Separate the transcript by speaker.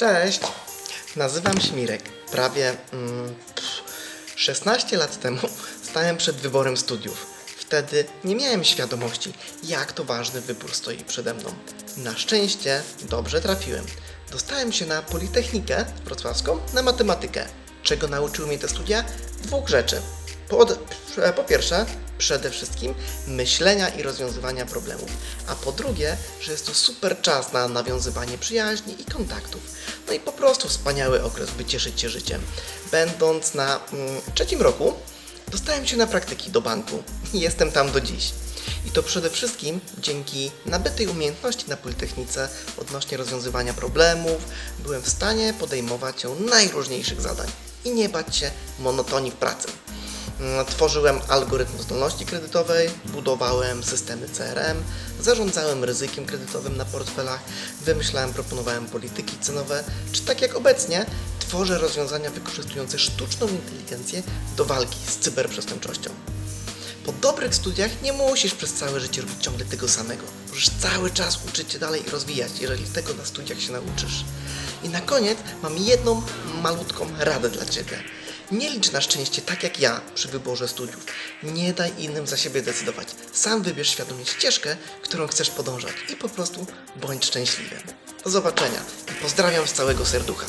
Speaker 1: Cześć, nazywam się Mirek. Prawie mm, pff, 16 lat temu stałem przed wyborem studiów. Wtedy nie miałem świadomości, jak to ważny wybór stoi przede mną. Na szczęście dobrze trafiłem. Dostałem się na Politechnikę Wrocławską na matematykę. Czego nauczyły mnie te studia? Dwóch rzeczy. Po, po pierwsze, przede wszystkim myślenia i rozwiązywania problemów, a po drugie, że jest to super czas na nawiązywanie przyjaźni i kontaktów. No i po prostu wspaniały okres, by cieszyć się życiem. Będąc na mm, trzecim roku, dostałem się na praktyki do banku jestem tam do dziś. I to przede wszystkim dzięki nabytej umiejętności na Politechnice odnośnie rozwiązywania problemów, byłem w stanie podejmować się najróżniejszych zadań i nie bać się monotonii w pracy. Tworzyłem algorytm zdolności kredytowej, budowałem systemy CRM, zarządzałem ryzykiem kredytowym na portfelach, wymyślałem, proponowałem polityki cenowe, czy tak jak obecnie, tworzę rozwiązania wykorzystujące sztuczną inteligencję do walki z cyberprzestępczością. Po dobrych studiach nie musisz przez całe życie robić ciągle tego samego. Możesz cały czas uczyć się dalej i rozwijać, jeżeli tego na studiach się nauczysz. I na koniec mam jedną malutką radę dla Ciebie. Nie licz na szczęście tak jak ja przy wyborze studiów. Nie daj innym za siebie decydować. Sam wybierz świadomie ścieżkę, którą chcesz podążać i po prostu bądź szczęśliwy. Do zobaczenia i pozdrawiam z całego serducha.